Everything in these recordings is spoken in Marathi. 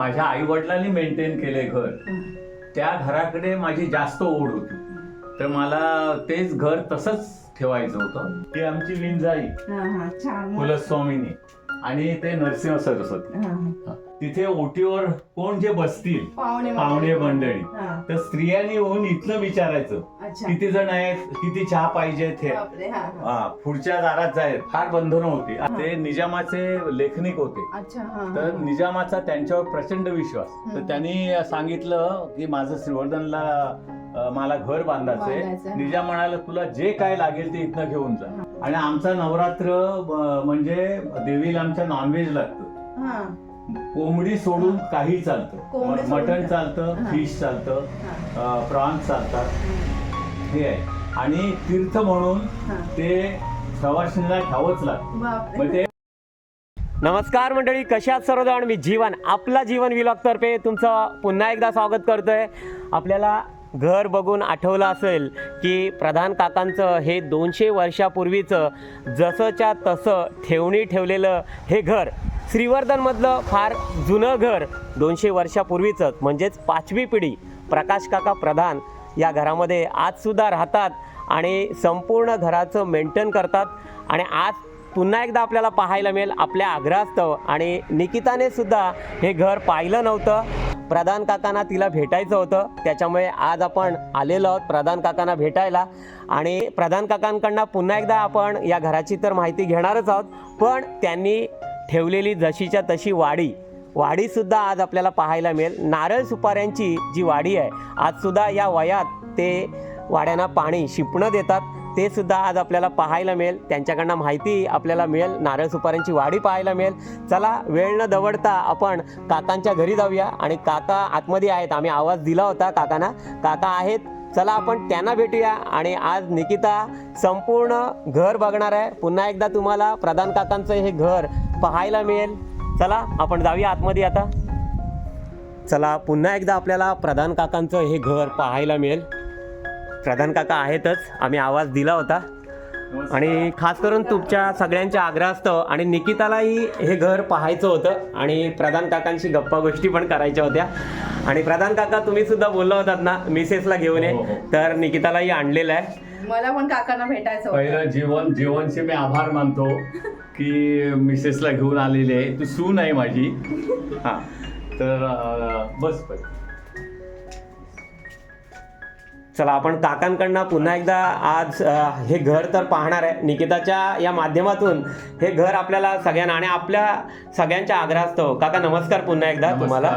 माझ्या आई वडिलांनी मेंटेन केले घर त्या घराकडे माझी जास्त ओढ होती. तर मला तेच घर तसंच ठेवायचं होतं. ती आमची विंजाई. हा हा कुलस्वामिनी. आणि ते नरसिंह सरस्वती. तिथे ओटीवर कोण जे बसतील? पाहुणे पाहुणे मंडळी. हा, तर स्त्रियांनी येऊन इथलं विचारायचं अच्छा. किती जण आहेत? किती चहा पाहिजेत हे? बापरे हा हा. हा पुढच्या दारात जाईल फार बंधनं होती. ते निजामाचे लेखनिक होते. अच्छा हा हा. तर निजामाचा त्यांच्यावर प्रचंड विश्वास. तर हम्म. त्यांनी सांगितलं की माझं श्रीवर्धनला अं, मला घर बांधायचंय. बांधायचंय. निजाम म्हणाला तुला जे काय लागेल ते इथनं घेऊन जा. आणि आमचा नवरात्र अं, म्हणजे देवीला आमच्या नॉनव्हेज लागतं. हा. कोंबडी सोडून काही चालतं. मटण? चालतं. फिश चालतं. प्रॉन्स चालतात. हे आहे. आणि तीर्थ म्हणून. ते सवासणीला घ्यावंच लागतं. ते नमस्कार मंडळी कशात सर्वजण? मी जीवन आपला जीवन विलॉग तर्फे तुमचं पुन्हा एकदा स्वागत करतोय. आपल्याला घर बघून आठवलं असेल की प्रधान काकांचं हे दोनशे वर्षापूर्वीचं जसंच्या तसं ठेवणी ठेवलेलं हे घर श्रीवर्धनमधलं फार जुनं घर दोनशे वर्षापूर्वीचंच म्हणजेच पाचवी पिढी प्रकाश काका प्रधान या घरामध्ये आजसुद्धा राहतात आणि संपूर्ण घराचं मेंटेन करतात. आणि आज पुन्हा एकदा आपल्याला पाहायला मिळेल आपल्या आग्रहास्तव आणि निकिताने सुद्धा हे घर पाहिलं नव्हतं. प्रधान काकांना तिला भेटायचं होतं. त्याच्यामुळे आज आपण आलेलो आहोत प्रधान काकांना भेटायला. आणि प्रधान काकांकडनं पुन्हा एकदा आपण या घराची तर माहिती घेणारच आहोत. पण त्यांनी ठेवलेली जशीच्या तशी वाडी. वाडीसुद्धा आज आपल्याला पाहायला मिळेल. नारळ सुपाऱ्यांची जी वाडी आहे आजसुद्धा या वयात ते वाड्यांना पाणी शिपणं देतात. ते सुद्धा आज आपल्याला पाहायला मिळेल. त्यांच्याकडनं माहिती आपल्याला मिळेल. नारळ सुपाऱ्यांची वाडी पाहायला मिळेल. चला वेळ न दवडता आपण काकांच्या घरी जाऊया. आणि काका आतमध्ये आहेत. आम्ही आवाज दिला होता काकांना. काका आहेत. चला आपण त्यांना भेटूया. आणि आज निकिता संपूर्ण घर बघणार आहे. पुन्हा एकदा तुम्हाला प्रधान काकांचं हे घर पाहायला मिळेल. चला आपण जाऊया आतमध्ये आता. चला पुन्हा एकदा आपल्याला प्रधान काकांचं हे घर पाहायला मिळेल. प्रधान काका आहेतच. आम्ही आवाज दिला होता. आणि खास करून तुमच्या सगळ्यांच्या आग्रहास्तव आणि निकितालाही हे घर पाहायचं होतं आणि प्रधान काकांशी गप्पा गोष्टी पण करायच्या होत्या. आणि प्रधान काका तुम्ही सुद्धा बोलला होतात ना मिसेसला घेऊन ये. हो, हो. तर निकितालाही आणलेलं आहे. मला पण काकांना भेटायचं होतं. पहिलं जीवन जीवनचे मी आभार मानतो की मिसेसला घेऊन आलेली आहे. तू सून आहे माझी. हा. तर अं, बस बस. चला आपण काकांकडनं पुन्हा एकदा आज हे घर तर पाहणार आहे. निकिताच्या या माध्यमातून हे घर आपल्याला सगळ्यांना आणि आपल्या सगळ्यांच्या आग्रहास्तव काका नमस्कार पुन्हा एकदा तुम्हाला.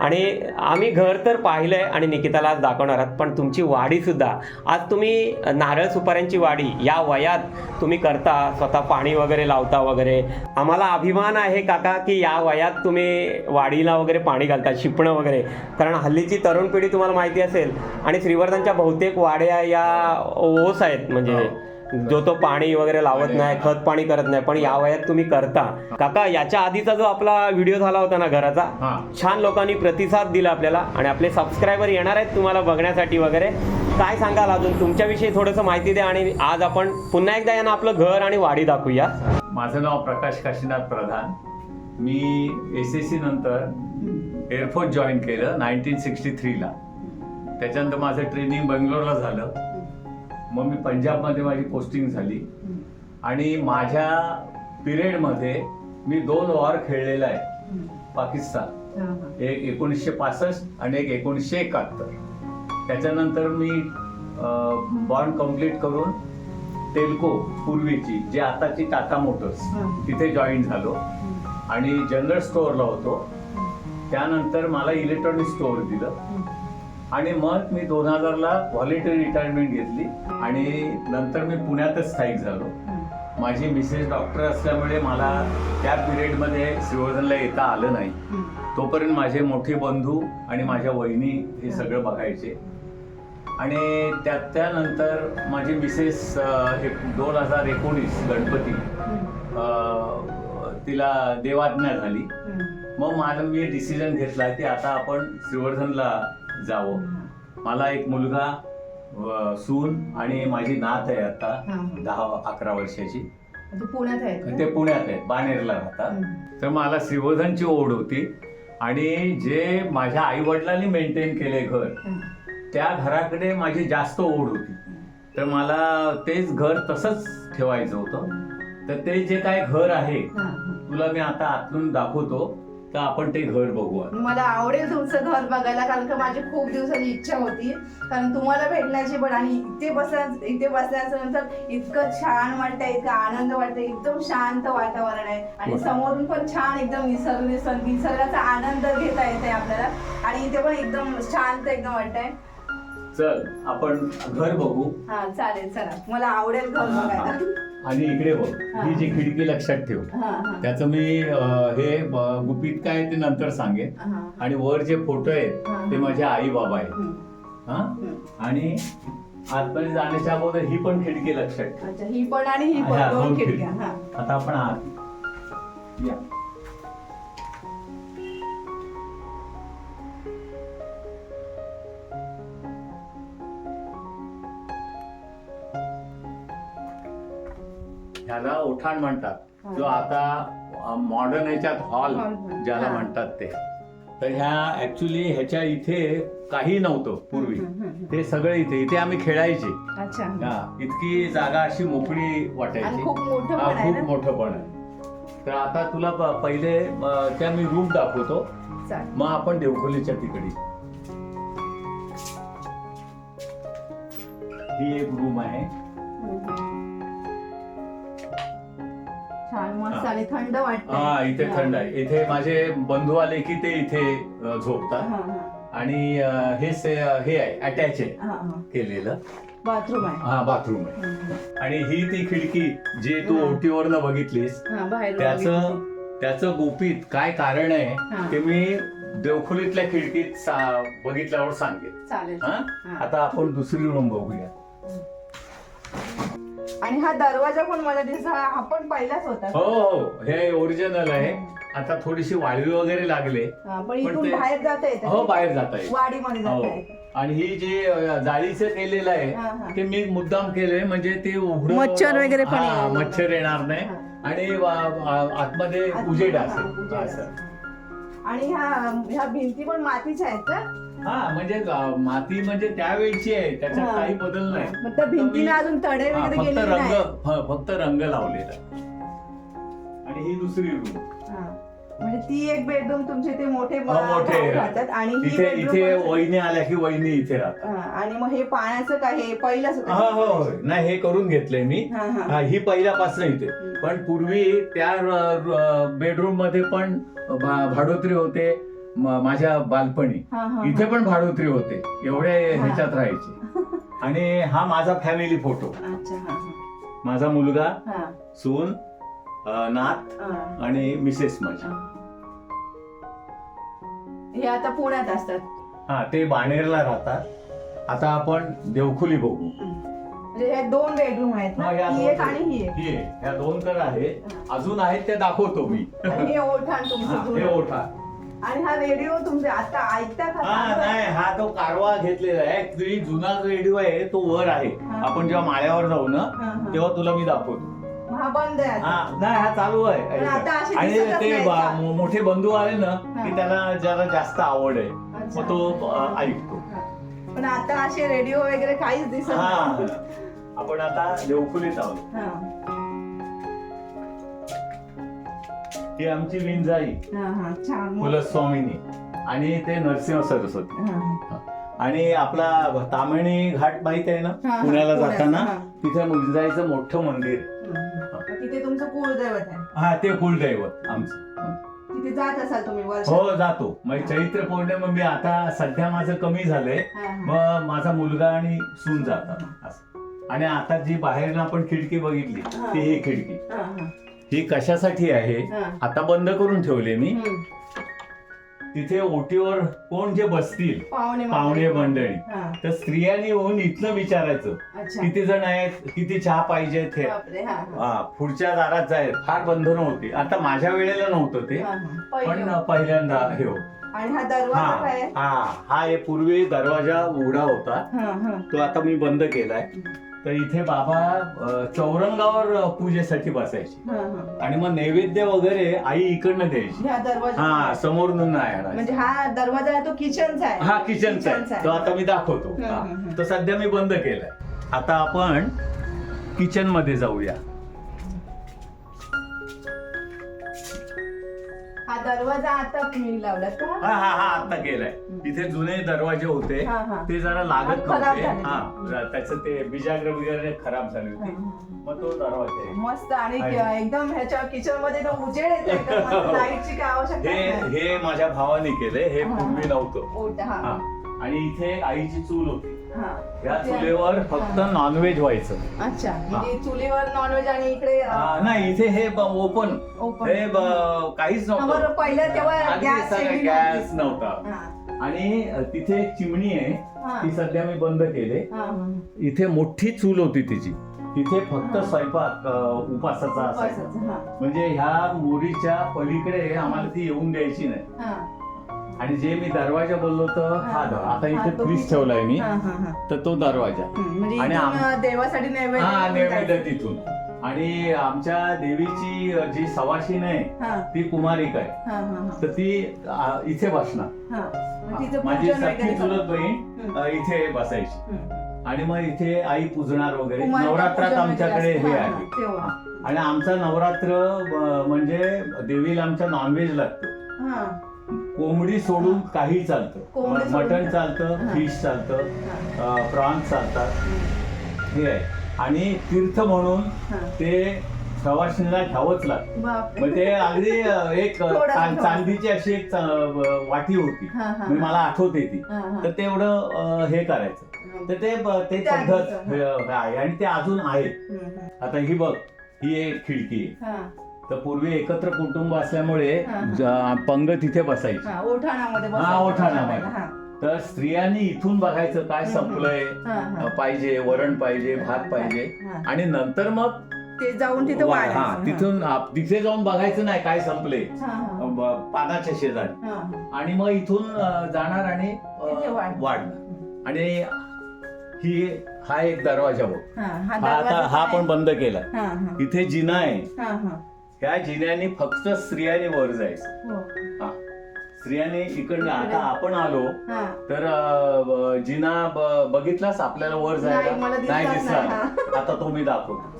आणि आम्ही घर तर पाहिलंय आणि निकिताला आज दाखवणार आहात पण तुमची वाडी सुद्धा. आज तुम्ही नारळ सुपाऱ्यांची वाडी या वयात तुम्ही करता? स्वतः पाणी वगैरे लावता वगैरे? आम्हाला अभिमान आहे काका की या वयात तुम्ही वाडीला वगैरे पाणी घालता शिपणं वगैरे. कारण हल्लीची तरुण पिढी तुम्हाला माहिती असेल आणि श्रीवर्धनच्या बहुतेक वाड्या या ओस आहेत म्हणजे हो. जो तो पाणी वगैरे लावत नाही खत पाणी करत नाही पण या वयात तुम्ही करता. काका याच्या आधीचा जो आपला व्हिडिओ झाला होता ना घराचा छान लोकांनी प्रतिसाद दिला आपल्याला आणि आपले सबस्क्रायबर येणार आहेत तुम्हाला बघण्यासाठी वगैरे. काय सांगाल अजून? तुमच्याविषयी थोडंसं माहिती द्या आणि आज आपण पुन्हा एकदा यांना आपलं घर आणि वाडी दाखवूया. माझं नाव प्रकाश काशीनाथ प्रधान. मी एस एस सी नंतर एअरफोर्स जॉईन केलं नाईन्टीन सिक्स्टी थ्रीला. त्याच्यानंतर माझं ट्रेनिंग बंगलोरला झालं. मग मी पंजाबमध्ये माझी पोस्टिंग झाली. आणि माझ्या पिरियडमध्ये मी दोन वॉर खेळलेला आहे. पाकिस्तान. एक एकोणीसशे पासष्ट आणि एक एकोणीसशे एकाहत्तर. त्याच्यानंतर मी बॉर्न कंप्लीट करून टेल्को पूर्वीची जे आताची टाटा मोटर्स. तिथे जॉईन झालो. आणि जनरल स्टोअरला होतो. त्यानंतर मला इलेक्ट्रॉनिक स्टोअर दिलं. आणि मग मी दोन हजारला व्हॉलेंटरी रिटायरमेंट घेतली आणि नंतर मी पुण्यातच स्थायिक झालो. माझी मिसेस डॉक्टर असल्यामुळे मला त्या पिरियडमध्ये श्रीवर्धनला येता आलं नाही. तोपर्यंत माझे मोठे बंधू आणि माझ्या वहिनी हे सगळं बघायचे. आणि त्या त्यानंतर माझी मिसेस हे दोन हजार एकोणीस गणपती तिला देवाज्ञा झाली. मग माझं मी डिसिजन घेतला की आता आपण श्रीवर्धनला जावं. मला एक मुलगा सून आणि माझी नात आहे आता. दहा अकरा वर्षाची. पुण्यात आहेत ते पुण्यात आहेत बाणेरला राहतात. तर मला श्रीवर्धनची ओढ होती. आणि जे माझ्या आई वडिलांनी मेंटेन केले घर. त्या घराकडे माझी जास्त ओढ होती. तर मला तेच घर तसंच ठेवायचं होतं. तर ते जे काय घर आहे. तुला मी आता आतून दाखवतो. तर आपण ते घर बघूया मला आवडेल तुमचं घर बघायला कारण का माझी खूप दिवसाची इच्छा होती. कारण तुम्हाला भेटण्याची पण आणि इथे बसल्या इथे बसल्याच्या नंतर इतकं छान वाटतंय इतकं आनंद वाटतंय एकदम शांत वातावरण आहे. आणि. समोरून पण छान एकदम निसर्ग निसर्ग निसर्गाचा आनंद घेता येते आपल्याला. आणि इथे पण एकदम शांत एकदम वाटतंय. चल आपण घर बघू. हा चालेल चला. मला आवडेल घर बघायला. आणि इकडे बघ ही. जी खिडकी लक्षात ठेव. हा हा. त्याचं मी अं, हे गुपित काय ते नंतर सांगेन. हा आणि वर जे फोटो आहेत हा. ते माझे आई बाबा आहेत. हं. आणि आतमध्ये जाण्याच्या अगोदर ही पण खिडकी लक्षात ठेव. अच्छा ही पण आणि ही पण दोन दोन खिडक्या खिडक्या. हा. आता आपण आत. या. ह्याला ओठाण म्हणतात. जो आता मॉडर्न याच्यात हॉल. ज्याला हा. म्हणतात ते. तर ह्या ऍक्च्युली ह्याच्या इथे काही नव्हतं पूर्वी. हं, हं, हं. ते सगळे इथे इथे आम्ही खेळायचे. हा, इतकी जागा अशी मोकळी वाटायची. खूप मोठं हा, पण आहे तर आता तुला पहिले त्या मी रूम दाखवतो. मग आपण देवखोलीच्या तिकडे. ही एक रूम आहे. छान मस्त हा. आणि थंड वाटत हा इथे थंड आहे इथे माझे बंधू आले की ते इथे अ, झोपतात आणि अ, हे से- हे आहे अटॅच आहे केलेलं बाथरूम आहे हा बाथरूम आहे हम्म. आणि ही ती खिडकी जी तू हा. ओटीवरनं बघितलीस हा, त्याचं बघितलं. त्याचं गुपित काय कारण हा. आहे ते मी देवखोलीतल्या खिडकीत सा- बघितल्यावर सांगेन चालेल हा? हा. आता आपण दुसरी रूम बघूया आणि हा दरवाजा पण मला दिसला. हा पण पहिलाच होता. हो हो. हे ओरिजिनल आहे. आता थोडीशी वाळवी वगैरे लागले. हा, पण इथून ते- बाहेर जाता येतं. हो बाहेर जाता येईल वाडीमध्ये हो जाता येतं. आणि ही जे अ, जाळीचं केलेलं हा, आहे हा. ते मी मुद्दाम केलंय. म्हणजे ते उघडं मच्छर वगैरे पण हा, येणार नाही. मच्छर येणार नाही. हा. आणि वा- आ- आतमध्ये उजेड हा, असेल. असं. आणि ह्या ह्या भिंती पण मातीच्या आहेत का? हा म्हणजे माती म्हणजे त्यावेळची आहे त्याच्यात हा. काही बदल नाही. मग त्या भिंतीला मी- अजून तडे हा, वगैरे फक्त गेलेले रंग नाही फक्त रंग लावलेला. आणि ही दुसरी रूम हा. म्हणजे ती एक बेडरूम तुमचे ते मोठे हो, मोठे. राहतात आणि ही इथे इथे वहिनी आल्या की वहिनी इथे राहतात. हा, आणि मग हे पाण्याचं काय हे पहिलंच होतं हा हो हो. नाही हे करून घेतलंय मी. हा, हा. हा, ही पहिल्यापासून इथे. पण पूर्वी त्या बेडरूममध्ये पण भा- भाडोत्री होते. माझ्या बालपणी. इथे पण भाडोत्री होते. एवढे हा. ह्याच्यात राहायचे. आणि हा माझा फॅमिली फोटो माझा मुलगा सून हा, आणि मिसेस माझी. हा. आता पुण्यात असतात. हा ते बाणेरला राहतात. आता आपण देवखुली बघू. म्हणजे हे दोन बेडरूम आहेत हा, एक आणि ही एक. ही आहे. ह्या दोन तर आहे अजून आहेत ते दाखवतो मी. हे ओठाण हा, तुमचं हे. आणि हा रेडिओ तुमचे आता ऐकता का हा नाही हा तो कारवा घेतलेला आहे ऍक्च्युली जुना रेडिओ आहे तो वर आहे. आपण जेव्हा माळ्यावर जाऊ ना हा, हा. तेव्हा तुला मी दाखवतो हा बंद आहे आता. हा नाही हा चालू आहे पण आता असे आणि दिसतच ते नाही बा- का? मो- मोठे बंधू आले ना. की त्याला जरा जास्त आवड आहे अच्छा. मग तो अ, ऐकतो हा. पण आता असे रेडिओ वगैरे काहीच दिसत हा आपण आता देवखुलीत आहोत हा. ही आमची विंजाई. हा, हा. छान. मस्त. कुलस्वामिनी. आणि ते नरसिंह सरस्वती. हा. आणि आपला तामिणी घाट माहीत आहे ना? हा, हा, पुण्याला पुण्यात, जाताना हा. तिथे मुलजाईचं मोठं मंदिर. मग तिथे तुमचं कुलदैवत आहे? हा ते कुलदैवत आमचं. तिथे जात असाल तुम्ही वर्ष हो जातो. मग चैत्र पौर्णिमा मी आता सध्या माझं कमी झालंय. मग माझा मुलगा आणि सून जातात. असं. आणि आता जी बाहेरनं आपण खिडकी बघितली ती ही खिडकी. ही कशासाठी आहे? आता बंद करून ठेवले मी. तिथे ओटीवर कोण जे बसतील? पाहुणे पाहुणे मंडळी. हा. तर स्त्रियांनी येऊन इथलं विचारायचं अच्छा. किती जण आहेत? किती चहा पाहिजेत हे? बापरे हा हा. हा पुढच्या दारात जाईल फार बंधनं होती. आता माझ्या वेळेला नव्हतं ते हा, हा. पण पहिलं. पहिल्यांदा हे हो आणि हा दरवाजा हा आहे? हा हा हे पूर्वी दरवाजा उघडा होता. हा, हा. तो आता मी बंद केलाय. तर इथे बाबा अ, चौरंगावर पूजेसाठी बसायचे हा, हा. आणि मग नैवेद्य वगैरे आई इकडनं द्यायची ह्या दरवाजा हा समोरून नाही आणायचं. म्हणजे हा दरवाजा आहे तो किचनचा आहे हा किचनचा आहे तो आता मी दाखवतो हा. हम्म. तो सध्या मी बंद केलाय आता आपण किचनमध्ये जाऊया दरवाजा आता तुम्ही लावलात का हा हा हा आता केलाय इथे जुने दरवाजे होते हा, हा. ते जरा लागत खराब नव्हते झाले. हा त्याचं ते बिजाग्र वगैरे खराब झाली होती मग तो दरवाजा आहे मस्त आणि आहे. एकदम ह्याच्या किचनमध्ये तो उजेड येतो लाईटची काय आवश्यकता हे नाही हे माझ्या भावाने केले हे पूर्वी. नव्हतं ओट, हा. हा आणि इथे आईची चूल होती. या चुलीवर फक्त. नॉनव्हेज व्हायचं. अच्छा म्हणजे चुलीवर नॉनव्हेज आणि इकडे अ, नाही इथे हे ओपन Open. हे ब- काहीच बरं, नव्हतं पहिलं तेव्हा गॅस नव्हती. नव्हता. हा, आणि तिथे एक चिमणी आहे. हा. ती सध्या मी बंद केले. हा, हा. इथे मोठी चूल होती तिची. तिथे फक्त स्वयंपाक अ, उपासाचा असायचा. उपासाचं, हा, म्हणजे ह्या मोरीच्या पलीकडे आम्हाला ती येऊन द्यायची नाही. हा. आणि जे मी दरवाजा बोललो तर हा द- आता हा, इथे तो फ्रीज किचन. ठेवलाय मी हा, हा, हा. तर तो दरवाजा हम्म, म्हणजे आणि इथून, आम- अ, देवासाठी नैवेद्य हा नैवेद्य. तिथून आणि आमच्या देवीची अ, जी सवाशीण आहे हा, ती कुमारिक आहे हा, हा, हा. तर ती अ, इथे बसणार हा. मग तिचं माझी पूजन सख्खी वगैरे चुलत. बहीण अ, इथे बसायची हम्म. आणि मग इथे आई पूजणार वगैरे कुमारिका नवरात्रात पूजन आमच्याकडे हे. हा, आहे तेव्हा. आणि आमचा नवरात्र अ, म्हणजे देवीला आमच्या नॉनव्हेज लागतं हा, कोंबडी सोडून काही चालतं कोंबडी सोडून मटण? चालतं हा. फिश चालतं. प्रॉन्स चालतात. हे आहे आणि तीर्थ म्हणून हा. ते सवाशिणीला घ्यावंच लागतं बापरे. मग ते अगदी अ, एक अ, थोडं- चा- थोडं. चांदीची अशी एक चा- वाटी होती हा, हा, म्हणजे मला आठवते ती हा, हा. तर तेवढं अ, हे करायचं तर ते ब- ते पद्धत. हे आहे आणि ते अजून आहे हम्म, हम्म. आता ही बघ ही एक खिडकी आहे हा, तर पूर्वी एकत्र कुटुंब असल्यामुळे. ज- पंगत इथे बसायची हा, ओठाणामध्ये हा, बसायचं. ओठाणामध्ये. हा, तर स्त्रियांनी इथून बघायचं काय संपलंय हा, हा. पाहिजे वरण पाहिजे भात पाहिजे हा. आणि नंतर मग ते जाऊन तिथे वा- वाढायचं. हा तिथून आप- तिथे जाऊन बघायचं नाही काय संपले हा, हा, ब- पानाच्या शेजारी हा, हा. आणि मग इथून अ, जाणार आणि अ, तिथे वाढ. वाढणार आणि ही हा एक दरवाजा बघ हा, हा हा आता दरवाजा हा? पण बंद हा, हा. इथे जिना आहे हा, हा. ह्या जिन्याने फक्त स्त्रियांनी वर जायचं. हो. स्त्रियांनी इकडनं आता आपण आलो हा. तर अ, जिना ब- बघितलास आपल्याला वर नाही, जायला? मला नाही दिसला. नाही, आता तो मी दाखवतो.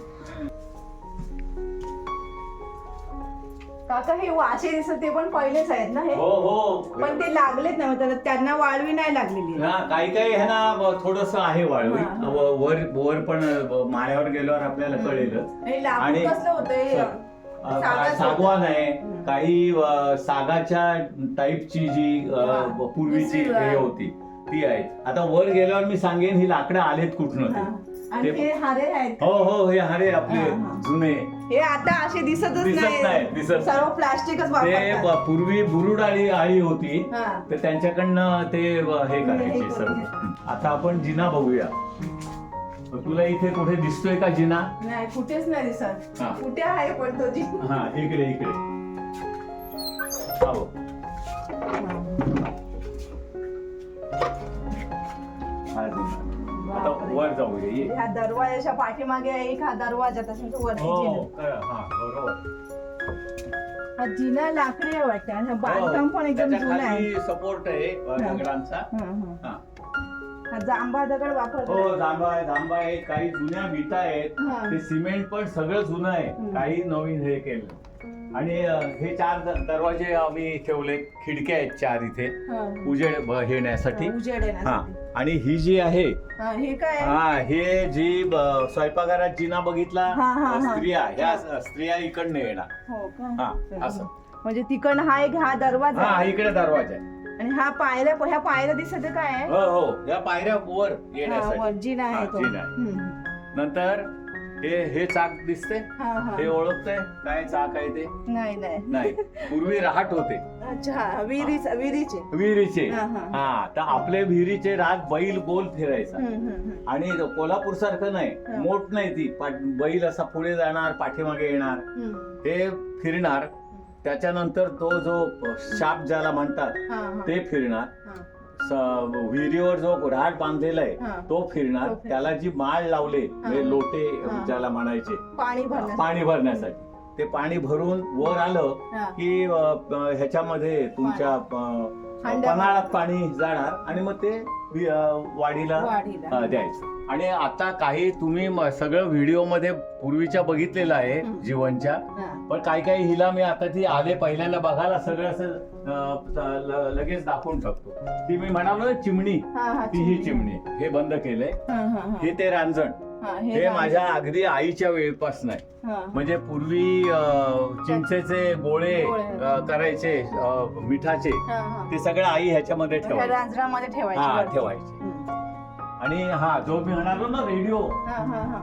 काका हे वाचे दिसत ते पण पहिलेच आहेत ना हे? हो हो. पण ते लागलेत ना त्याला त्यांना वाळवी नाही लागलेली. हा काही काही आहे ना थोडस आहे वाळवी. हा, हा. व- वर वर पण अ, माळ्यावर गेल्यावर आपल्याला कळेलच. हे लाकूड आणि- कसलं होतं हे? सागवान आहे. काही सागाच्या टाईपची जी. पूर्वीची हे. होती ती आहे आता वर गेल्यावर मी सांगेन ही लाकडं आलेत कुठनं. ते. आणि हे हारे आहेत हो हो हे हरे आपले. जुने हे आता असे दिसतच दिसत नाही, दिसत. सर्व प्लास्टिकच ते वापरतात ब- पूर्वी बुरुड आळी आळी होती हा. तर त्यांच्याकडनं ते ब- हे करायचे सर्व. आता आपण जिना बघूया तुला इथे कुठे दिसतोय का जिना नाही कुठेच नाही दिसत हा. कुठे आहे पण तो जी हा इकडे इकडे बघ. हा जिना. आता बापरे. वर जाऊया ये ह्या दरवाजाच्या पाठीमागे एक हा दरवाजा त्याच्यानंतर वरती हो जिना खरं, हा बरोबर हा जिना लाकडी आहे वाटतं आणि हा बांधकाम पण एकदम जुनं आहे सपोर्ट आहे अ, हा. दगडांचा हा, हा. हा हा जांभा दगड वापरतो हो जांभा आहे जांभा आहे काही जुन्या विटा आहेत हा. ते सिमेंट पण सगळं जुनं आहे हम्म. काही नवीन हे केलं आणि अ, हे चार द- दरवाजे आम्ही ठेवले खिडक्या आहेत चार इथे. उजेड ब- हे येण्यासाठी उजेड हा येण्यासाठी. आणि ही जी आहे हा, हे काय आहे? हा हे जी ब- स्वयंपाकघरात जिना बघितला हा, हा, हा. स्त्रिया ह्या स्त्रिया इकडनं येणार हो का हा असं म्हणजे तिकडं हा एक हा दरवाजा हा आहे. इकडे दरवाजा आहे आणि हा पायऱ्या ह्या पायऱ्या दिसत काय आहे? हो हो. या पायऱ्या वर येण्यासाठी. जिना हा, आहे तो. जिना आहे. हम्म. नंतर हे हे चाक दिसते. हा, हा. हे ओळखतंय? काय चाक आहे ते? नाही नाही. नाही. पूर्वी रहाट होते. अच्छा विहिरीच विहिरीचे. विहिरीचे. हा, हा. हा तर आपले विहिरीचे राग बैल गोल फिरायचा. हम्म, हम्म, हम्म. आणि कोल्हापूर सारखं नाही. मोठ नाही ती. बैल असा पुढे जाणार पाठीमागे येणार. हम्म. हे फिरणार. त्याच्यानंतर तो जो शाप ज्याला म्हणतात. ते फिरणार. स- विहिरीवर जो राड बांधलेला. आहे तो फिरणार तो फिरणार. त्याला जी माळ लावले म्हणजे लोटे हा. ज्याला म्हणायचे पाणी भरण्यासाठी पाणी भरण्यासाठी ते पाणी भरून वर आलं हा. की अ, ह्याच्यामध्ये तुमच्या अ, हांड्या- पन्हाळात पाणी जाणार आणि मग ते वि- अ, वाडीला वाढीला. अ, द्यायचं आणि आता काही तुम्ही म- सगळं व्हिडिओमध्ये पूर्वीच्या बघितलेलं आहे. जीवनच्या हा. पण काही काही हिला मी आता ती आले पहिल्यांदा बघायला सगळं असं अ, च- ल- लगेच दाखवून टाकतो ती मी म्हणालो ना चिमणी हा, हा, ती ही चिमणी हे बंद केलंय हा, हा, हा. हे ते रांजण हा, माझ्या अगदी आईच्या वेळपासून आहे. म्हणजे पूर्वी चिंचेचे गोळे करायचे मिठाचे. ते सगळं आई ह्याच्यामध्ये ह्या ठेवायचे. आणि हा जो मी म्हणालो ना रेडिओ.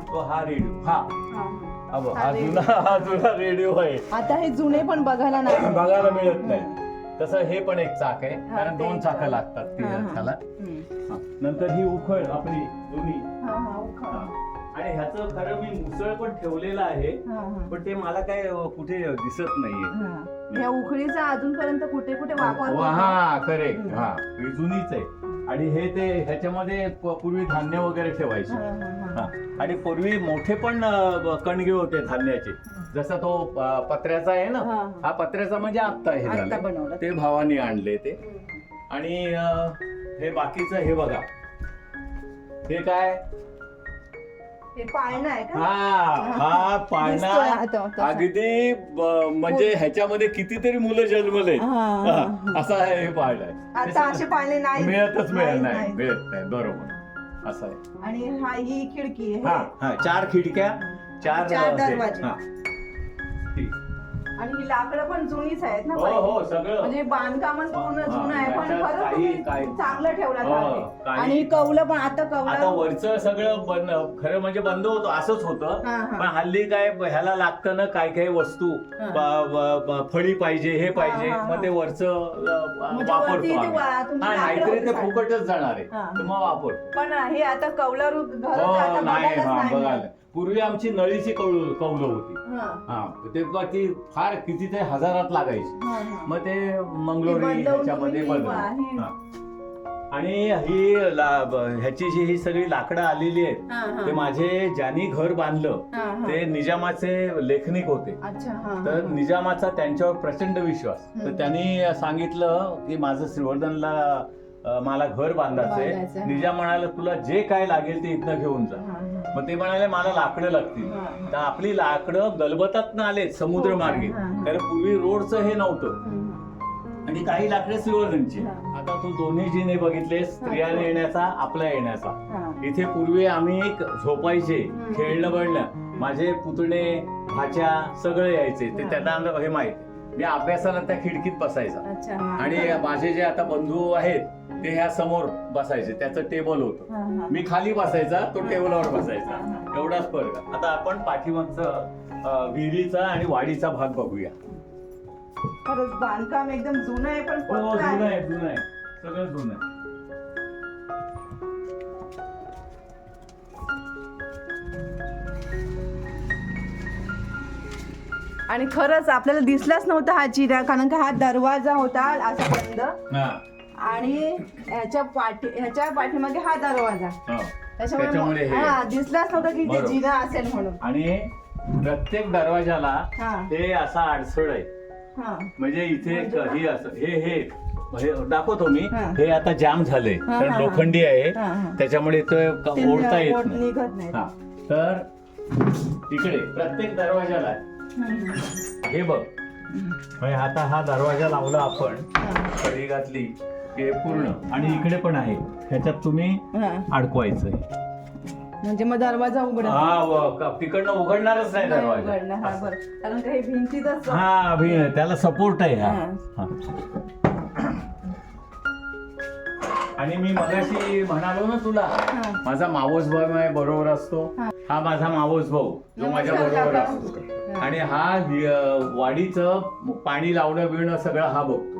तो हा रेडिओ हा हा. जुना हा जुना रेडिओ आहे आता हे जुने पण बघायला नाही बघायला मिळत नाही तसं हे पण एक चाक आहे कारण दोन चाकं. लागतात. त्याला. नंतर ही उखळ आपली जुनी हा, हा, उखळ. हा. आणि ह्याचं खरं मी मुसळ पण ठेवलेलं आहे. पण ते मला काय कुठे दिसत नाहीये. ह्या उखळीचा अजूनपर्यंत कुठे कुठे वापर. हा करेक्ट. हा ही जुनीच आहे आणि हे ते ह्याच्यामध्ये पूर्वी धान्य वगैरे ठेवायचे. आणि पूर्वी मोठे पण कणगे होते धान्याचे जसा तो पत्र्याचा आहे ना हा, पत्र्याचा म्हणजे आत्ता हे. ते भावानी आणले ते आणि हे बाकीचं हे बघा हे काय हे पाळणं आहे का? हा हा दिसतोय पाळणा हा तो, तसा. अगदी ब- म्हणजे ह्याच्यामध्ये कितीतरी मुलं जन्मले हा, हा, हा. असं आहे हे पाळणं आहे. आता असे पाळणे नाही मिळतच मिळत नाही. मिळत नाही. बरोबर. असं आहे. आणि हा ही खिडकी आहे. हा हा चार खिडक्या चार चार दरवाजे. हा. आणि ही लाकडं पण जुनीच आहेत ना हो पहिले. हो सगळं म्हणजे बांधकामच पूर्ण हा, जुनं आहे पण त्याच्यात खरं काही- तुम्ही काही- चांगलं ठेवलं हो, आहे. काही- आणि कौलं पण आता आता कौलं वरचं सगळं खरं म्हणजे बंद होतं असंच होतं हा, हा. पण हल्ली काय ह्याला लागतं ना काय काय वस्तू हा. ब- ब- ब- फळी पाहिजे हे पाहिजे हा, हा, मग ते वरचं अ, म्हणजे वापरतो ते आम्ही. वा- तुमची हा, लाकडं नाहीतरी ते होती फुकटच जाणार आहे हा. तर मग वापरतो पण हे आता कौलारू घर हो आता नाही बघायलाच हा नाही बघायला मिळत. पूर्वी आमची नळीची कौल कौलं होती हा, ते ती फार किती ते हजारात लागायची. मग ते मंगलोरी ह्याच्यामध्ये बदल. आणि ही ह्याची जी ही सगळी लाकडं आलेली आहेत. ते माझे ज्यांनी घर बांधलं. ते निजामाचे लेखनिक होते अच्छा हा तर निजामाचा त्यांच्यावर प्रचंड विश्वास तर. त्यांनी सांगितलं की माझं श्रीवर्धनला मला घर बांधायचंय. निजाम म्हणाला तुला जे काय लागेल ते इथनं घेऊन जा. मग ते म्हणाले मला लाकडं लागतील. तर आपली लाकडं गलबतात ना आले समुद्र मार्गे हो, हा. कारण पूर्वी रोडचं हे नव्हतं. आणि काही लाकडे हा. आता तू दोन्ही जिने बघितले स्त्रियाने येण्याचा आपला येण्याचा. इथे पूर्वी आम्ही एक झोपायचे. खेळणं बळणं माझे पुतणे भाच्या सगळे यायचे ते. त्यांना हे माहिती मी अभ्यासाला त्या खिडकीत बसायचा. अच्छा. हा. आणि माझे जे आता बंधू आहेत ते ह्या समोर बसायचे. त्याचं टेबल होतं. हा, हा. मी खाली बसायचा तो टेबलावर बसायचा. एवढाच फरक आहे. आता आपण पाठीमागचं अं, विहिरीचा आणि वाडीचा भाग बघूया. खरंच बांधकाम एकदम जुनं आहे पण हो पक्कं जुनं आहे आहे जुनं आहे. सगळं जुनं आहे. आणि खरंच आपल्याला दिसलाच नव्हता हा चिरा कारण का हा दरवाजा होता असा बंद आणि ह्याच्या पाठी ह्याच्या पाठीमागे हा दरवाजा हो. त्याच्यामुळे हे. दिसलाच नव्हता की ते. जिना असेल म्हणून आणि प्रत्येक दरवाजाला हा असा अडसळ आहे हा म्हणजे इथे म्हणजे हे असं हे हे दाखवतो मी हा. आता जाम झालंय हा, कारण. लोखंडी आहे. त्याच्यामुळे ते ओढता येत नाही तर इकडे प्रत्येक दरवाजाला. हे बघ म्हणजे आता हा दरवाजा लावला आपण. कडी घातली हे पूर्ण आणि इकडे पण आहे ह्याच्यात तुम्ही. अडकवायचंय म्हणजे मग दरवाजा उघड हा व- तिकडनं उघडणारच नाही नाही दरवाजा उघडणार, हा. बरं. कारण का हे भिंतीतच हा अभि- त्याला सपोर्ट आहे हा हा. हा. आणि मी मगाशी म्हणालो ना तुला. माझा मावस भाऊ माझ्या बरोबर असतो हा. माझा मावस भाऊ जो माझ्या बरोबर. असतो. आणि हा वाडीचं पाणी लावणं बिळणं सगळं हा बघतो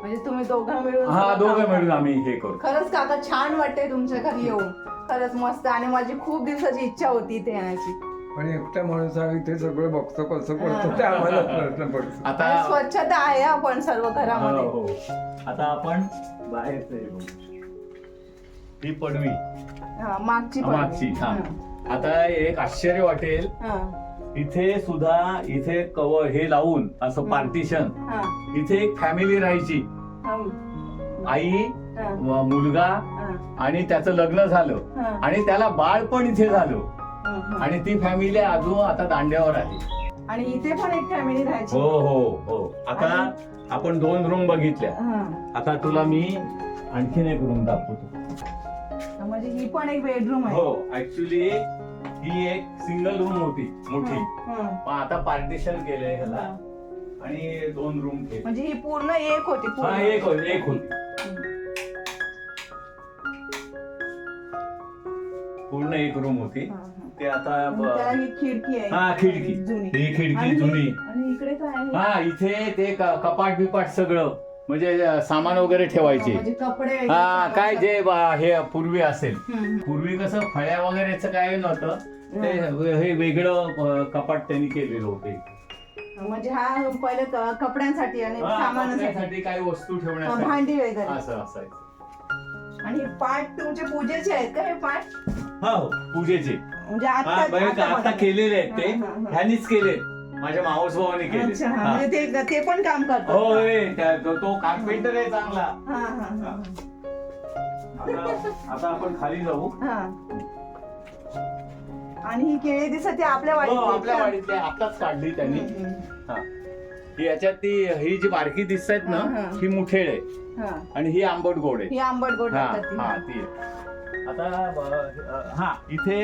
म्हणजे तुम्ही दोघं मिळून हा दोघं मिळून. आम्ही हे करतो खरंच काका छान वाटतंय तुमच्या घरी येऊन खरंच मस्त आणि माझी खूप दिवसाची इच्छा होती इथे येण्याची पण एकटा माणूस आहे ते सगळं बघतो कसं पडतं ते आम्हाला प्रश्न पडतो. आता आणि स्वच्छता आहे आपण सर्व हो, घरामध्ये. हो. आता आपण बाहेरचं बघ. ही पडवी. हा, मागची हा, पण. मागची हा. हा. आता एक आश्चर्य वाटेल. हा, इथे सुद्धा इथे कवर हे लावून असं. पार्टिशन. हा, इथे एक फॅमिली राहायची. हा, आई हा, व मुलगा हा, आणि त्याचं लग्न झालं. हा, आणि त्याला बाळ पण इथे झालं. हा, हा. आणि ती फॅमिली अजून आता दांड्यावर आली. आणि इथे पण एक फॅमिली राहायची. हो हो हो. आता आपण दोन रूम बघितल्या. हा. आता तुला मी आणखीन एक रूम दाखवतो. म्हणजे ही पण एक बेडरूम आहे. हो ऍक्च्युली ही एक सिंगल रूम होती मोठी. हा, पण आता पार्टिशन केलंय. ह्याला. आणि दोन रूम केले म्हणजे ही पूर्ण एक होती पूर्ण. हा एक होती एक होती. पूर्ण एक रूम होती. हा. ते आता त्याला ही खिडकी आहे. हा खिडकी. जुनी. ही खिडकी आणि- जुनी. आणि इकडे काय आहे. हा इथे ते क- कपाट बिपाट सगळं. म्हणजे अ, सामान वगैरे ठेवायचे. म्हणजे कपडे वगैरे हा काय. जे ब- हे पूर्वी असेल. हम्म. पूर्वी कसं फळ्या वगैरेच काय नव्हतं. ते हे वेगळं अ, कपाट त्यांनी केलेलं होते. म्हणजे हा पहिले क- कपड्यांसाठी आणि सामानासाठी. सामानासाठी काही वस्तू ठेवण्यासाठी. भांडी वगैरे. असं असायचं. आणि पाठ तुमचे पूजेचे आहेत का हे पाठ? हा हो पूजेचे. म्हणजे हा आता बघा का, आता केलेले आहेत ते. हा, हा, हा. ह्यांनीच केले. माझ्या मावस भावाने केले. अच्छा हा, हा. म्हणजे ते ते पण काम करतात हो त्या- तो- तो कार्पेंटर आहे चांगला. हा हा हा आता आता आपण खाली जाऊ. हा. आणि ही केळी दिसत आपल्या हो वाडीत आपल्या वाडीतली. आताच काढली त्यांनी. हा. ही याच्यात ती ही जी बारकी दिसत आहेत हा, ना हा. ही. मुठेड आहे हा. आणि ही आंबट गोड आहे. ही आंबट गोड हा लागतात ती. हा ती आहे. आता हा इथे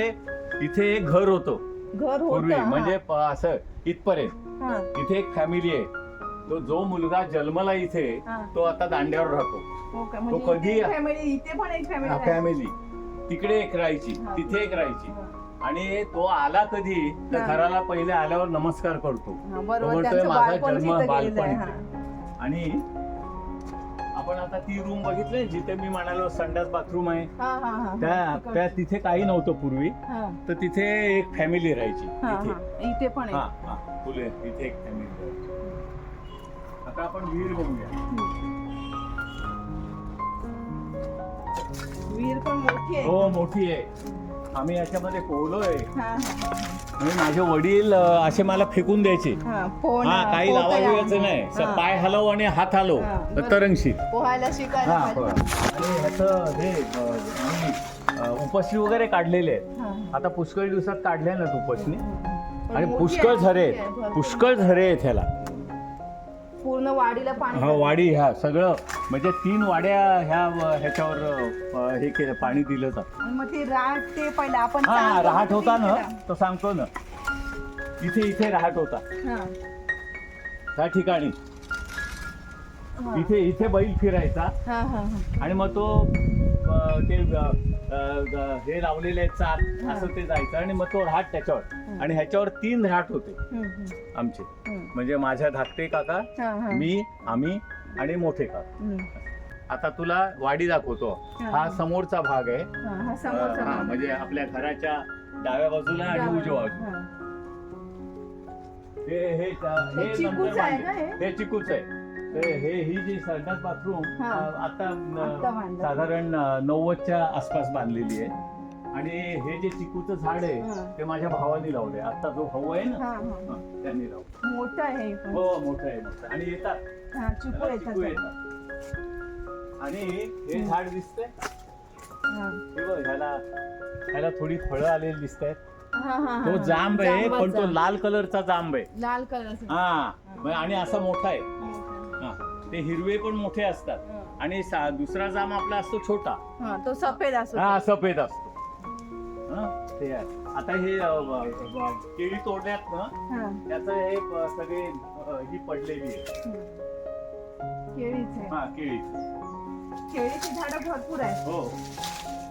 इथे एक घर होतं. घर पूर्वी होत म्हणजे प- असं इथपर्यंत. इथे एक फॅमिली आहे. तो जो मुलगा जन्मला इथे हा. तो आता दांड्यावर राहतो. तो कधी- फॅमिली म्हणजे इथे पण एक फॅमिली फॅमिली तिकडे एक राहायची हा. तिथे एक राहायची. आणि तो आला कधी तर हा. घराला पहिले आल्यावर नमस्कार करतो. तो बरोबर. म्हणतोय त्यांचं माझा बालपण जन्म तिथं गेलेलं बालपण आहे. हा. आणि आपण आता ती रूम बघितली जिथे मी म्हणालो संडास बाथरूम आहे. हा हा हा. त्या. त्या तिथे काही नव्हतं पूर्वी. हा. तर तिथे एक फॅमिली राहायची. हा इथे. हा पण फुले इथे एक फॅमिली राहायची. आता आपण विहीर बघूया. विहीर पण मोठी आहे. हो मोठी आहे. आम्ही याच्यामध्ये पोहलोय. हा हा. म्हणजे माझे वडील अं, असे मला फेकून द्यायचे हा पोहणं, हा काही पोहता लावायचं यावं. नाही हा. पाय हलव आणि हात हलव हा, तर बरं. तरंगशील पोहायला शिकायला हा. पाहिजे. आणि ह्याचं अं, आम्ही अं, उपसणी वगैरे काढलेले आहेत हा. आता पुष्कळ दिवसात काढले ना उपसणी पण आणि मोठी पुष्कळ आहे, झरे मोठी आहे, आहेत भरपूर. पुष्कळ झरे आहेत ह्याला पूर्ण वाडीला पाणी हा वाडी ह्या सगळं. म्हणजे तीन वाड्या ह्या ह्याच्यावर अं, हे केलं पाणी दिलं जातं. आणि मग ती राहत ते पहिले आपण हा सांगतो राहट ते होता ना केलं. तो सांगतो ना. इथे इथे राहट होता. हा, त्या ठिकाणी. इथे इथे बैल फिरायचा हा, हा, हा. आणि मग तो अ, ते अ, अ, हे लावलेले आहेत चाक हा. असं ते जायचं आणि मग तो राहट त्याच्यावर आणि ह्याच्यावर तीन राहट होते हम्म, हम्म, आमचे हम्म. म्हणजे माझ्या धाकटे काका हा, हा. मी आम्ही आणि मोठे काका हम्म. आता तुला वाडी दाखवतो हा. समोरचा भाग आहे हा, हा समोरचा हा, भाग. म्हणजे आपल्या घराच्या डाव्या बाजूला आणि उजव्या बाजूला हा. हे हे हे हे चिकूचं नंतर आहे का बांधले. हे? हे चिकूच आहे हे हे ही जी संडास बाथरूम हा. आता आत्ता अ, बांधलं. साधारण नव्वदच्या आसपास बांधलेली आहे आणि हे जे चिकूचं झाड हा. आहे ते माझ्या भावाने लावले आता जो भाऊ आहे ना हा, हा. हा, त्यांनी लावलं मोठं आहे हे पण. हो मोठं आहे मोठं आहे. आणि येतात हा, चिकू त्याला येतात चिकू येतात आणि हे झाड दिसतंय हा. हे बघ ह्याला ह्याला थोडी फळं आलेली दिसत आहेत हा, हा, हा. तो जांब आहे पण तो जांबाचा. लाल कलरचा जांब आहे लाल कलर हा आणि असा मोठा आहे. ते हिरवे पण मोठे असतात. आणि सा- दुसरा जाम आपला असतो छोटा. हा तो सफेद असतो. हा सफेद असतो. हा, ते आहे. आता हे अ, केळी तोडल्यात ना हा. त्याचं हे सगळे अ, ही पडलेली आहे. केळीचे हा केळी. केळीची झाडं भरपूर आहेत. हो.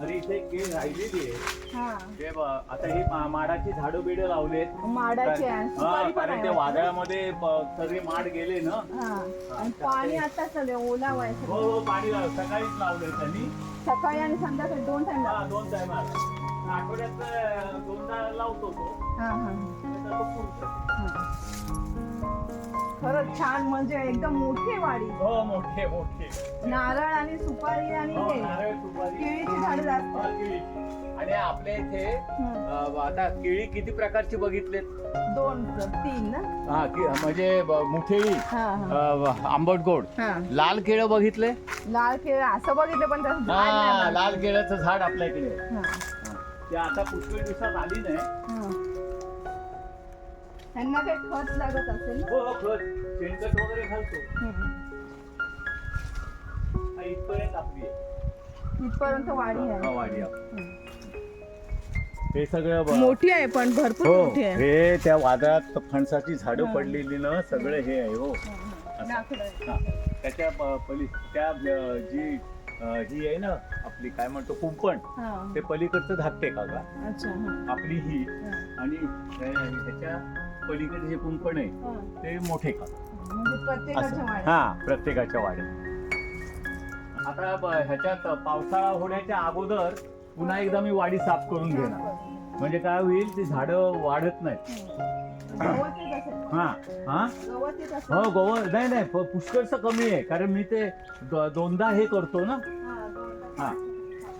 तरी इथे केळी राहिलेली आहे. हा. ते ब- आता ही मा- माडाची झाडं बिडं लावलेत. माडाचे आहे हा, सुपारी पण कारण आहे ते वाटतं. वादळामध्ये प- सगळे माड गेले ना. हा. आणि पाणी आता चालू ओला हो हो पाणी लाव सकाळीच लावलंय त्यांनी. सकाळी आणि संध्याकाळी दोन टाइम हा दोन टाइम आठवड्यात अ, दोनदा लावतो तो. हा हा. नाहीतर तो पुरतो. हा. खरंच छान म्हणजे एकदम मोठी वाडी हो मोठे मोठे नारळ आणि सुपारी आणि हो, हे नारळ, सुपारी. केळीची झाडं जास्त हा, केळी. आणि आपल्या इथे हं. अं, आता केळी किती प्रकारची बघितलेत दोन तीन ना हा की- म्हणजे ब- मुठेळी हा हा अं, आंबट गोड हा लाल केळं बघितले लाल केळ असं बघितलं पण त्याचं झाड नाही हा बघितलं. लाल केळाचं झाड आपल्या इकडे आहे. हा, हा. ते आता पुष्कळ दिवसात आली नाही हा. त्यांना काही खत लागत असेल ना हो हो खत शेणखत वगैरे घालतो हम्म. हा, इथपर्यंत आपली आहे. इथपर्यंत वाडी हा, आहे आपली. हे सगळं मोठी आहे पण भरपूर हो मोठी आहे हे त्या वादळात फणसाची झाडं. पडलेली ना सगळं हे आहे हो असं. लाकडं आहे. हा. त्याच्या प- पली त्या अ, जी अ, ही आहे ना आपली काय म्हणतो कुंपण हा. ते पलीकडचं धाकटे काका अच्छा हा. आपली ही हा. आणि अ, ह्याच्या पलीकडे जे कुंपण आहे. ते मोठे म्हणजे असं. हा प्रत्येकाच्या वाड्यात. आता ब- ह्याच्यात पावसाळा होण्याच्या अगोदर पुन्हा एकदा मी वाडी साफ करून घेणार. म्हणजे काय होईल ती झाडं वाढत नाहीत. असेल हा हा? हो गोवा नाही नाही प- पुष्कळचं कमी आहे. कारण मी ते द- दोनदा हे करतो ना. हा. हा.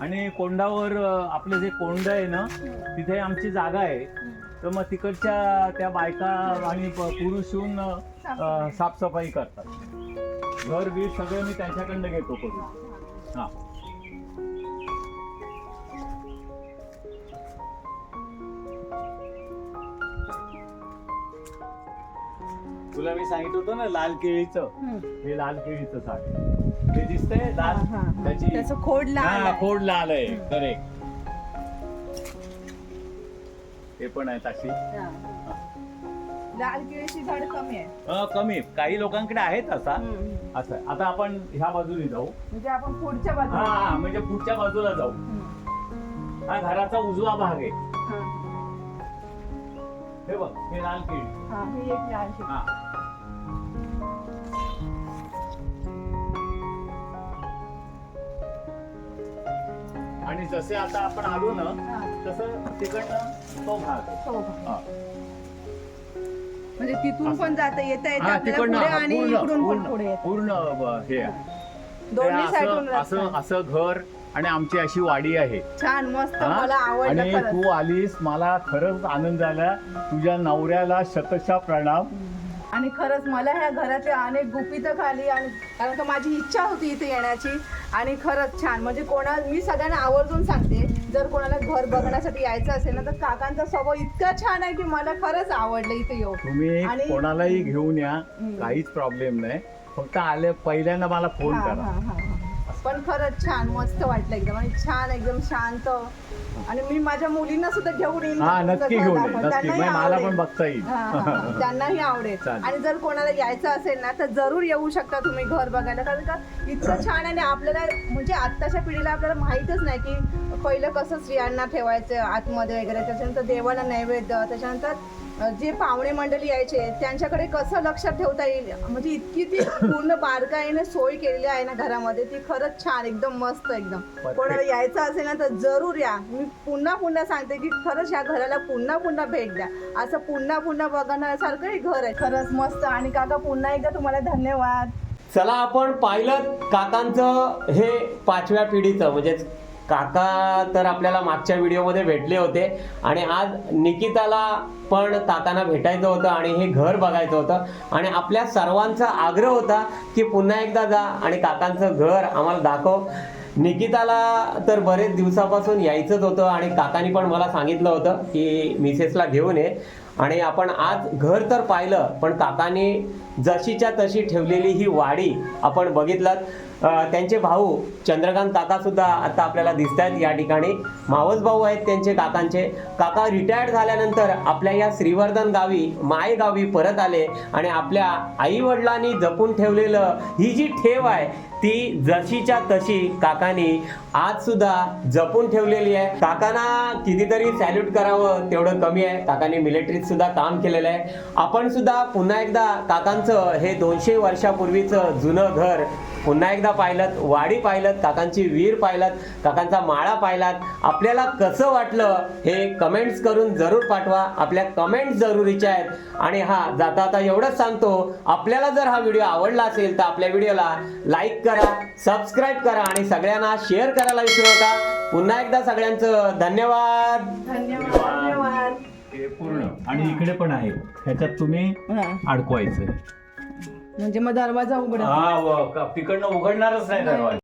आणि कोंडावर अ, आपलं जे कोंड आहे ना तिथे आमची जागा आहे. तर मग तिकडच्या त्या बायका आणि पुरुष येऊन अ, साफसफाई करतात घर बीर सगळं मी त्यांच्याकडनं घेतो करून हा तुला मी सांगितलं होतं ना लाल केळीचं. हे लाल केळीचं झाड. हे दिसतंय लाल हा, हा. त्याची त्याचं खोड लाल हा आहे. खोड लाल आहे करेक्ट हे पण आहेत अशी हा. लाल केळीची झाड कमी आहे अं, कमी काही लोकांकडे आहेत असा हम्म. असं आहे. आता आपण ह्या बाजूने जाऊ म्हणजे आपण पुढच्या हा बाजूला हा, म्हणजे पुढच्या बाजूला जाऊ हम्म. हा घराचा उजवा भाग आहे हा. हे बघ हे लाल केळी हा, ही एक लाल केळी. हा आणि जसे आता आपण आलो ना हा. तसं तिकडनं तो भाग आहे. हो का? हा. म्हणजे तिथून पण जाता येता येते हा, आपल्याला तिकडनं पुढे हा, आणि पूर्ण इकडून पण पुढे पूर्ण येतं. पूर्ण ब- हे आहे. दोन्ही साईडून असं असं. असं घर आणि आमची अशी वाडी आहे छान मस्त हा? मला आवडलं आणि खरंच. तू आलीस मला खरंच आनंद झाला तुझ्या नवऱ्याला शतशा प्रणाम आणि खरंच मला ह्या घराचे अनेक गुपित खाली आणि कारण का माझी इच्छा होती इथे येण्याची. आणि खरंच छान. म्हणजे कोणा मी सगळ्यांना आवर्जून सांगते जर कोणाला घर बघण्यासाठी यायचं असेल ना तर काकांचा स्वभाव इतका छान आहे की मला खरंच आवडलं इथे येऊन. तुम्ही कोणालाही घेऊन या. काहीच प्रॉब्लेम नाही. फक्त आले पहिल्यांदा मला फोन हा, करा. हा, हा, हा. पण खरंच छान मस्त वाटलं एकदम आणि छान एकदम शांत आणि मी माझ्या मुलींना सुद्धा घेऊन येईन हा तुमचं नक्की घर घेऊन ये दाखवायला. नक्की त्यांनाही नाही, मला आवडेल. पण बघता येईल हा, हा, हा. त्यांनाही आवडेल चालेल. आणि जर कोणाला यायचं असेल ना तर जरूर येऊ शकता तुम्ही घर बघायला कारण का इतकं छान आणि आपल्याला म्हणजे आत्ताच्या पिढीला आपल्याला माहीतच नाही की पहिलं कसं स्त्रियांना ठेवायचं आतमध्ये वगैरे त्याच्यानंतर देवाला नैवेद्य त्याच्यानंतर जे पाहुणे मंडळी यायचे त्यांच्याकडे कसं लक्षात ठेवता येईल? म्हणजे इतकी ती पूर्ण बारकाईने सोय केलेली आहे ना घरामध्ये ती खरंच छान एकदम मस्त एकदम. कोणाला यायचं असेल ना तर जरूर या. मी पुन्हा पुन्हा सांगते की खरंच या घराला पुन्हा पुन्हा भेट द्या. असं पुन्हा पुन्हा बघण्यासारखं हे घर आहे. खरंच मस्त. आणि काका पुन्हा एकदा तुम्हाला धन्यवाद. चला आपण पाहिलं काकांचं हे पाचव्या पिढीचं म्हणजे काका तर आपल्याला मागच्या व्हिडिओमध्ये भेटले होते आणि आज निकिताला पण काकांना भेटायचं होतं आणि हे घर बघायचं होतं. आणि आपल्या सर्वांचा आग्रह होता की पुन्हा एकदा जा आणि काकांचं घर आम्हाला दाखव. निकिताला तर बरेच दिवसापासून यायचंच होतं आणि काकांनी पण मला सांगितलं होतं की मिसेसला घेऊन ये. आणि आपण आज घर तर पाहिलं पण काकांनी जशीच्या तशी ठेवलेली ही वाडी आपण बघितलं त्यांचे भाऊ चंद्रकांत काका सुद्धा आता आपल्याला दिसत आहेत या ठिकाणी. मावस भाऊ आहेत त्यांचे काकांचे. काका रिटायर्ड झाल्यानंतर आपल्या या श्रीवर्धन गावी माय गावी परत आले आणि आपल्या आई वडिलांनी जपून ठेवलेलं ही जी ठेव आहे ती जशीच्या तशी काकांनी आज सुद्धा जपून ठेवलेली आहे. काकांना कितीतरी सॅल्यूट करावं तेवढं कमी आहे. काकांनी मिलिटरीत सुद्धा काम केलेलं आहे. आपण सुद्धा पुन्हा एकदा काकांचं हे दोनशे वर्षापूर्वीचं जुनं घर पुन्हा एकदा पाहिलं वाडी पाहिलं काकांची वीर पाहिलं काकांचा माळा पाहिलात. आपल्याला कसं वाटलं हे कमेंट्स करून जरूर पाठवा. आपल्या कमेंट्स जरुरीच्या आहेत. आणि हा जाता आता एवढंच सांगतो आपल्याला जर हा व्हिडिओ आवडला असेल तर आपल्या व्हिडिओला लाईक करा. सबस्क्राईब करा आणि सगळ्यांना शेअर करायला विसरू नका. पुन्हा एकदा सगळ्यांचं धन्यवाद. धन्यवाद. धन्यवाद. हे पूर्ण. आणि इकडे पण आहे. ह्याच्यात तुम्ही हा. अडकवायचं. म्हणजे मग दरवाजा उघडा. हा व- तिकडनं उघडणारच नाही दरवाजा.